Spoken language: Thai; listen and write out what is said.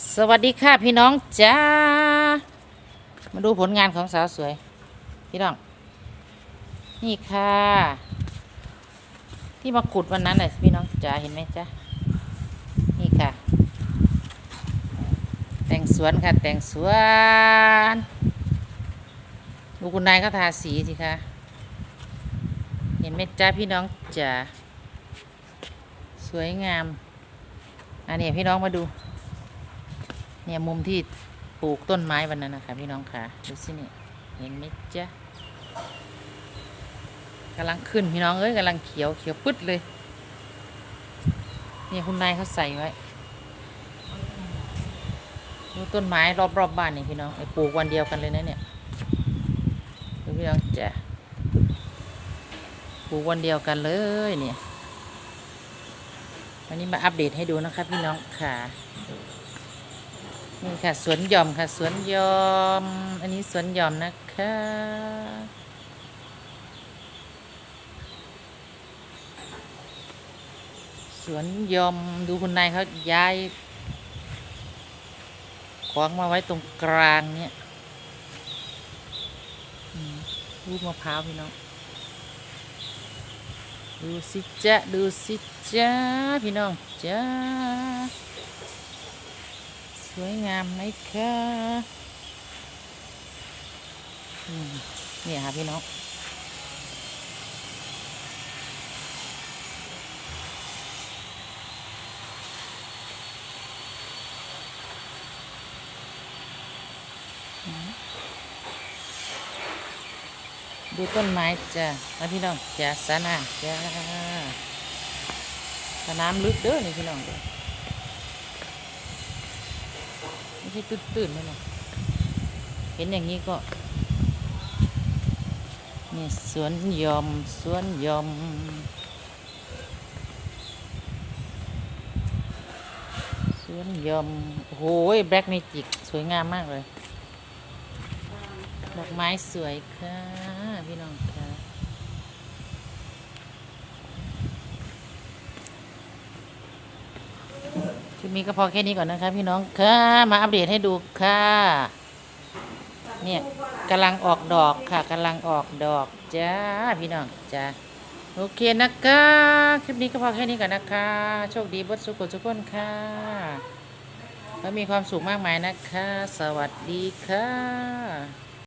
สวัสดีค่ะพี่น้องจ้า มาดูผลงานของสาวสวย พี่น้อง นี่ค่ะ ที่มาขุดวันนั้นน่ะพี่น้องจ้าเห็นไหมจ้านี่ค่ะ แต่งสวนค่ะ แต่งสวนดูคุณนายเขาทาสีสิคะเห็นไหมจ้าพี่น้องจ้าสวยงาม อันนี้พี่น้องมาดู เนี่ยมุมที่ปลูกต้นไม้วันนั้นนะคะพี่น้องค่ะดูสิเนี่ยเห็นไหมจ๊ะกำลังขึ้นพี่น้องเอ้ยกำลังเขียวเขียวปึ๊ดเลย เนี่ยคุณนายเขาใส่ไว้ดูต้นไม้รอบๆบบ้านนี่พี่น้องไอ้ปลูกวันเดียวกันเลยนะเนี่ยดูพี่น้องจ้ะปลูกวันเดียวกันเลยเนี่ยวันนี้มาอัปเดตให้ดูนะครับพี่น้องค่ะ นี่ค่ะสวนยอมค่ะสวนยอม อันนี้สวนยอมนะคะสวนยอมดูคุณนายเขาย้ายของมาไว้ตรงกลางเนี่ยอืมลูกมะพร้าวพี่น้อง ดูสิจ๊ะดูสิจ๊ะพี่น้องจ๊ะ สวยงามไหมคะเนี่ยค่ะพี่น้องดูต้นไม้จ้ะแล้วพี่น้องจ้ะสานาจ้ะสนามลึกเด้อนี่พี่น้องเด้อ ไม่ใช่ตื่นๆเลยนะเห็นอย่างนี้ก็นี่สวนยอมสวนยอมสวนยอมโอ้โหแบล็กเมจิกสวยงามมากเลย ดอกไม้สวยค่ะ พี่น้องค่ะ ค ลิปนี้ก็พอแค่นี้ก่อนนะคะพี่น้องค่ะมาอัปเดตให้ดูค่ะ เนี่ยกำลังออกดอกค่ะกำลังออกดอกจ้าพี่น้องจ้าโอเคนะคะคลิปนี้ก็พอแค่นี้ก่อนนะคะ โชคดีบดสุขทุกคนค่ะแล้วมีความสุขมากมายนะคะ สวัสดีค่ะ